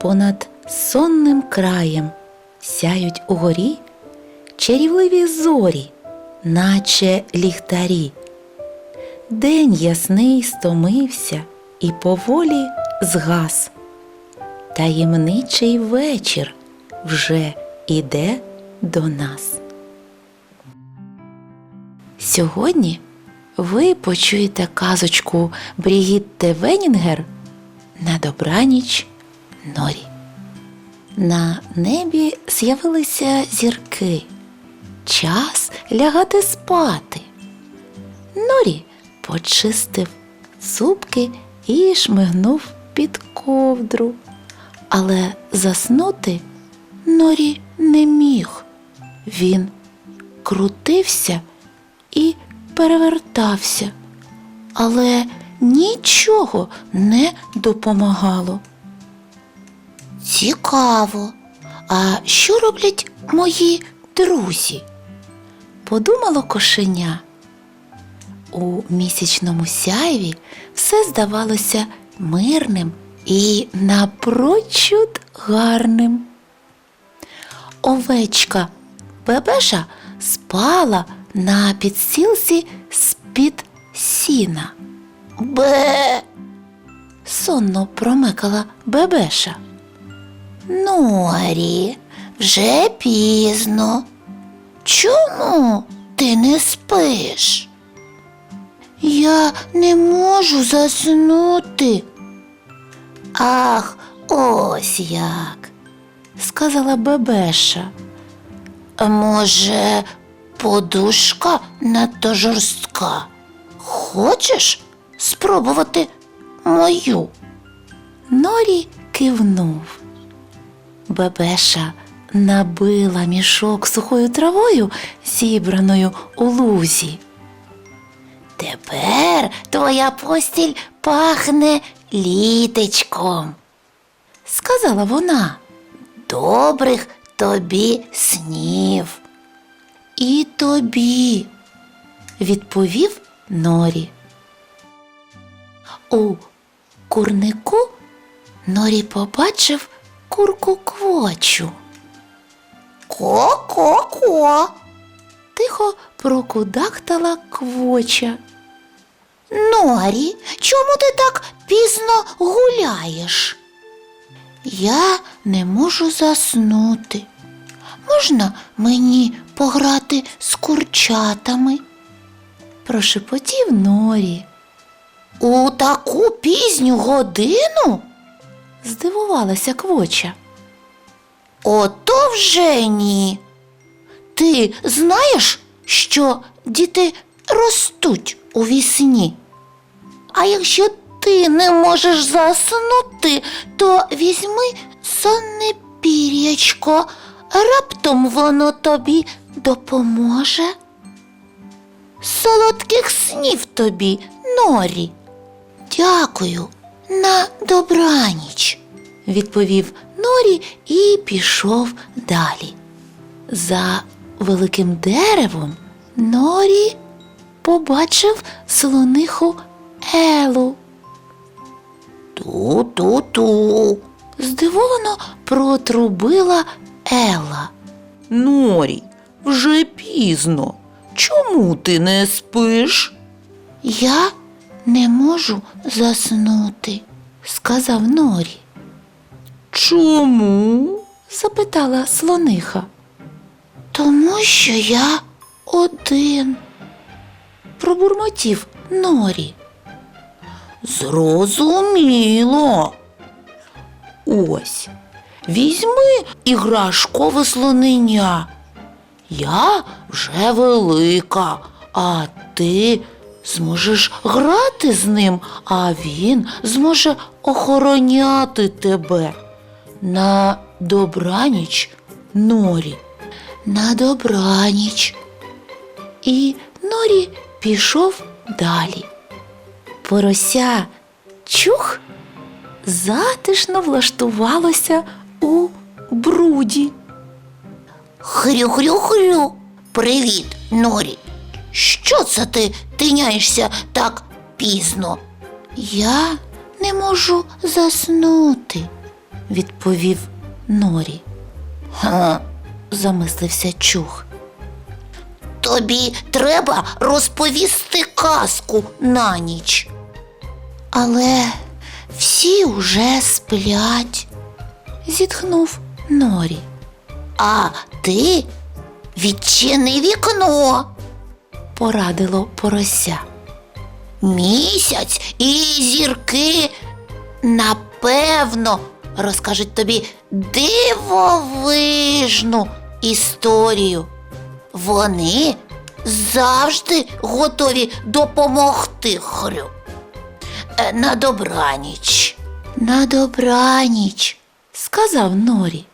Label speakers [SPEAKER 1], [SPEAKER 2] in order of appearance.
[SPEAKER 1] понад сонним краєм сяють угорі чарівливі зорі, наче ліхтарі. День ясний стомився і поволі згас. Таємничий вечір вже іде до нас. Сьогодні ви почуєте казочку Брігітте Венінгер на добраніч норі. На небі з'явилися зірки. Час лягати спати. Норі почистив зубки і шмигнув під ковдру. Але заснути Норі не міг. Він крутився і перевертався, але нічого не допомагало. Цікаво, а що роблять мої друзі? Подумало кошеня. У місячному сяйві все здавалося мирним і напрочуд гарним. Овечка Бебеша спала на підстілці з-під сіна. Бе. сонно промикала Бебеша. Норі, вже пізно. Чому ти не спиш? Я не можу заснути. Ах, ось як, сказала Бебеша. Може, подушка надто жорстка? Хочеш спробувати мою? Норі кивнув. Бебеша набила мішок сухою травою, зібраною у лузі. Тепер твоя постіль пахне літечком, сказала вона. Добрих тобі снів. І тобі, відповів Норі. У курнику Норі побачив курку квочу. Ко-ко-ко. Тихо прокудахтала квоча. Норі, чому ти так пізно гуляєш? Я не можу заснути. Можна мені пограти з курчатами? Прошепотів Норі. У таку пізню годину? Здивувалася квоча. Ото вже ні. Ти знаєш, що діти ростуть у вісні? А якщо ти не можеш заснути, то візьми сонне пір'ячко, раптом воно тобі допоможе. Солодких снів тобі, Норі. Дякую, на добраніч, відповів Норі і пішов далі. За великим деревом Норі побачив слониху Елу. Ту-ту-ту. Здивовано протрубила Ела.
[SPEAKER 2] Норі, вже пізно. Чому ти не спиш?
[SPEAKER 1] Я не можу заснути, сказав Норі.
[SPEAKER 2] Чому?
[SPEAKER 1] запитала слониха. Тому що я один, пробурмотів Норі.
[SPEAKER 2] Зрозуміло. Ось, візьми іграшкове слонення. Я вже велика, а ти зможеш грати з ним, а він зможе охороняти тебе. На добраніч, Норі.
[SPEAKER 1] На добраніч. І Норі пішов далі. Порося чух затишно влаштувалося у бруді. Хрю-хрю-хрю. Привіт, Норі. Що це ти тиняєшся так пізно? Я не можу заснути,
[SPEAKER 2] відповів Норі.
[SPEAKER 1] Ха,
[SPEAKER 2] Замислився чух.
[SPEAKER 1] тобі треба розповісти казку на ніч.
[SPEAKER 2] Але всі уже сплять, зітхнув Норі.
[SPEAKER 1] А ти відчини вікно.
[SPEAKER 2] Порадило порося.
[SPEAKER 1] Місяць і зірки напевно розкажуть тобі дивовижну історію. Вони завжди готові допомогти Хрю. Е, На добраніч.
[SPEAKER 2] На добраніч, сказав Норі.